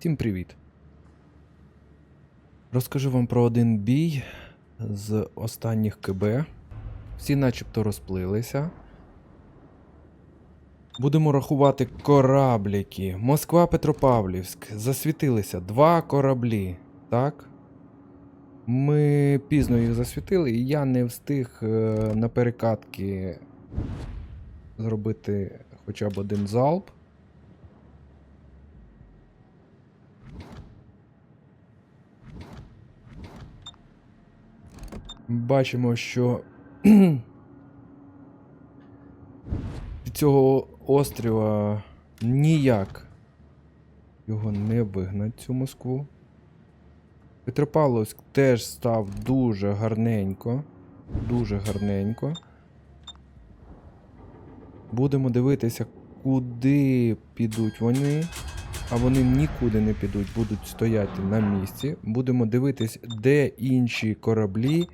Всім привіт! Розкажу вам про один бій з останніх КБ. Всі начебто розплилися. Будемо рахувати корабліки. Москва Петропавлівськ. Засвітилися два кораблі. Так? Ми пізно їх засвітили, і я не встиг е, на перекатки зробити хоча б один залп. Бачимо, що від цього острова ніяк його не вигнать, цю Москву. Петропавловськ теж став дуже гарненько. Дуже гарненько. Будемо дивитися, куди підуть вони. А вони нікуди не підуть, будуть стояти на місці. Будемо дивитись, де інші кораблі,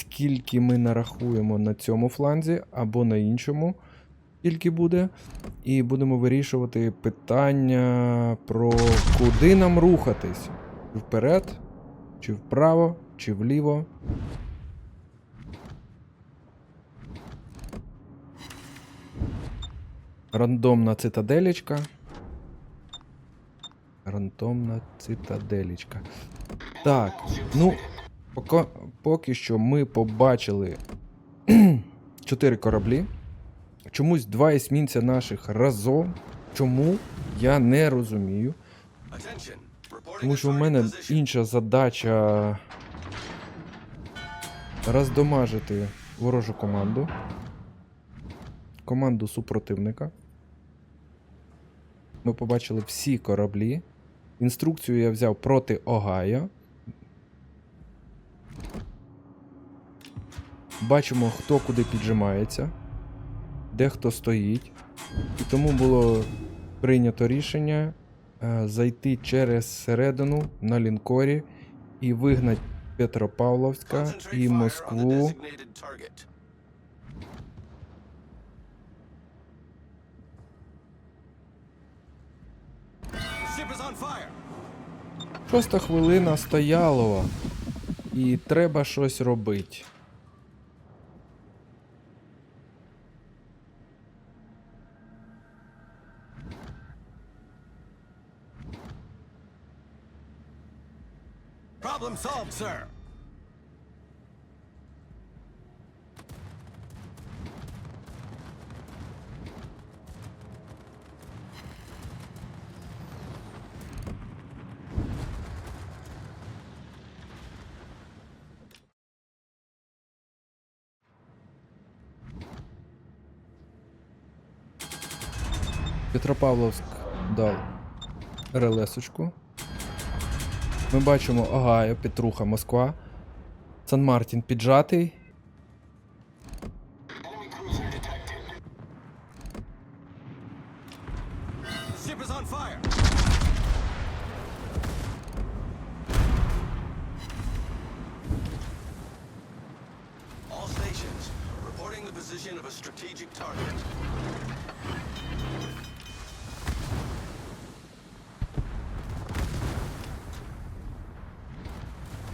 скільки ми нарахуємо на цьому фланзі або на іншому, скільки буде. І будемо вирішувати питання про куди нам рухатись. Вперед, чи вправо, чи вліво. Рандомна цитаделечка. Рандомна цитаделечка. Так, ну, поки, поки що ми побачили 4 кораблі. Чомусь два есмінця наших разом. Чому? Я не розумію. Тому що в мене інша задача роздомажити ворожу команду. Команду супротивника. Ми побачили всі кораблі. Інструкцію я взяв проти Огайо. Бачимо, хто куди піджимається, де хто стоїть. І тому було прийнято рішення е, зайти через середину на лінкорі і вигнати Петропавловська і Москву. Шоста хвилина стоялова. І треба щось робити. Problem solved, sir. Петропавловськ дав РЛС-очку. Ми бачимо Огайо, Петруха, Москва. Сан Мартін піджатий. Fire. All stations, reporting the position of a strategic target.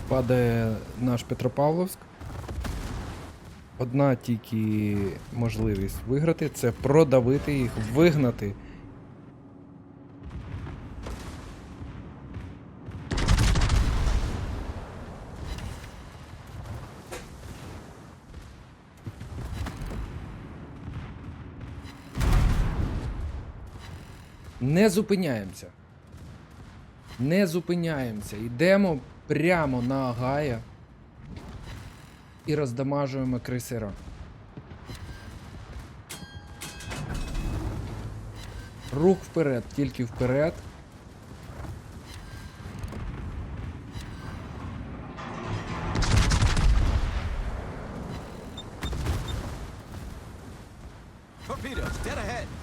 Падає наш Петропавловськ. Одна тільки можливість виграти це продавити їх, вигнати. Не зупиняємося. Не зупиняємося. Йдемо прямо на Агая і роздамажуємо крейсера. Рух вперед, тільки вперед. Torpedoes, dead ahead.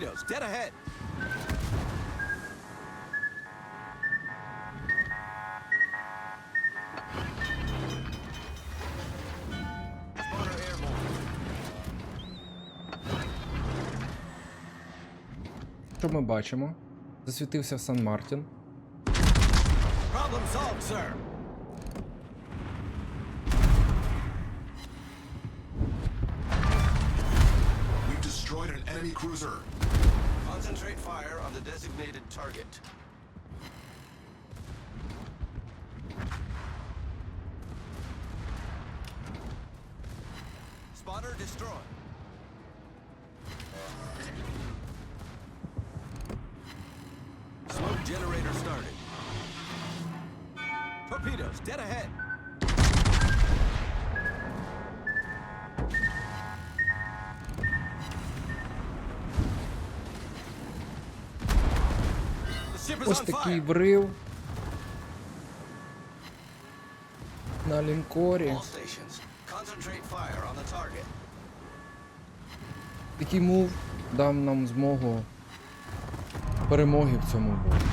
torpedoes dead ahead. Що ми бачимо? Засвітився Сан Мартін. Problem solved, sir. We've destroyed an enemy cruiser. Concentrate fire on the designated target. Spotter destroyed. Smoke generator started. Torpedoes dead ahead. Ось такий врив. На лінкорі. Такий мув дав нам змогу перемоги в цьому бою.